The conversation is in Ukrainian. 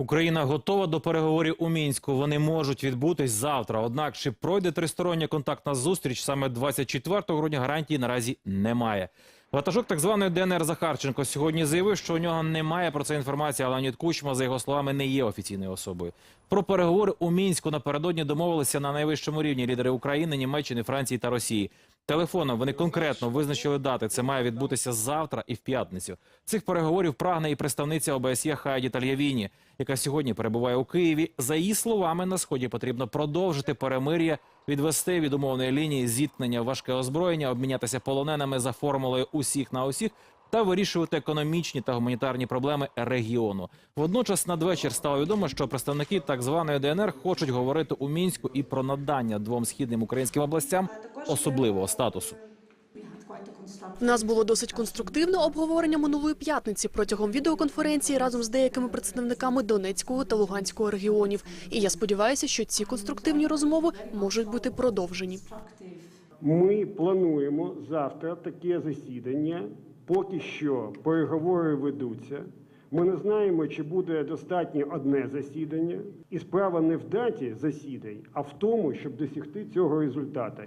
Україна готова до переговорів у мінську. Вони можуть відбутись завтра. Однак, чи пройде тристороння контактна зустріч саме 24 грудня, гарантії наразі немає. Ватажок так званої ДНР Захарченко сьогодні заявив, що у нього немає про це інформації, але Леонід Кучма, за його словами, не є офіційною особою. Про переговори у мінську напередодні домовилися на найвищому рівні лідери України, Німеччини, Франції та Росії. Телефоном вони конкретно визначили дати. Це має відбутися завтра і в п'ятницю. Цих переговорів прагне і представниця ОБСЄ Хайді Тальявіні, яка сьогодні перебуває у Києві. За її словами, на сході потрібно продовжити перемир'я, відвести від умовної лінії зіткнення важке озброєння, обмінятися полоненими за формулою усіх на усіх та вирішувати економічні та гуманітарні проблеми регіону. Водночас надвечір стало відомо, що представники так званої ДНР хочуть говорити у мінську і про надання двом східним українським областям особливого статусу. У нас було досить конструктивне обговорення минулої п'ятниці протягом відеоконференції разом з деякими представниками Донецького та Луганського регіонів. І я сподіваюся, що ці конструктивні розмови можуть бути продовжені. Ми плануємо завтра таке засідання. Поки що переговори ведуться. Ми не знаємо, чи буде достатньо одне засідання, і справа не в даті засідань, а в тому, щоб досягти цього результату.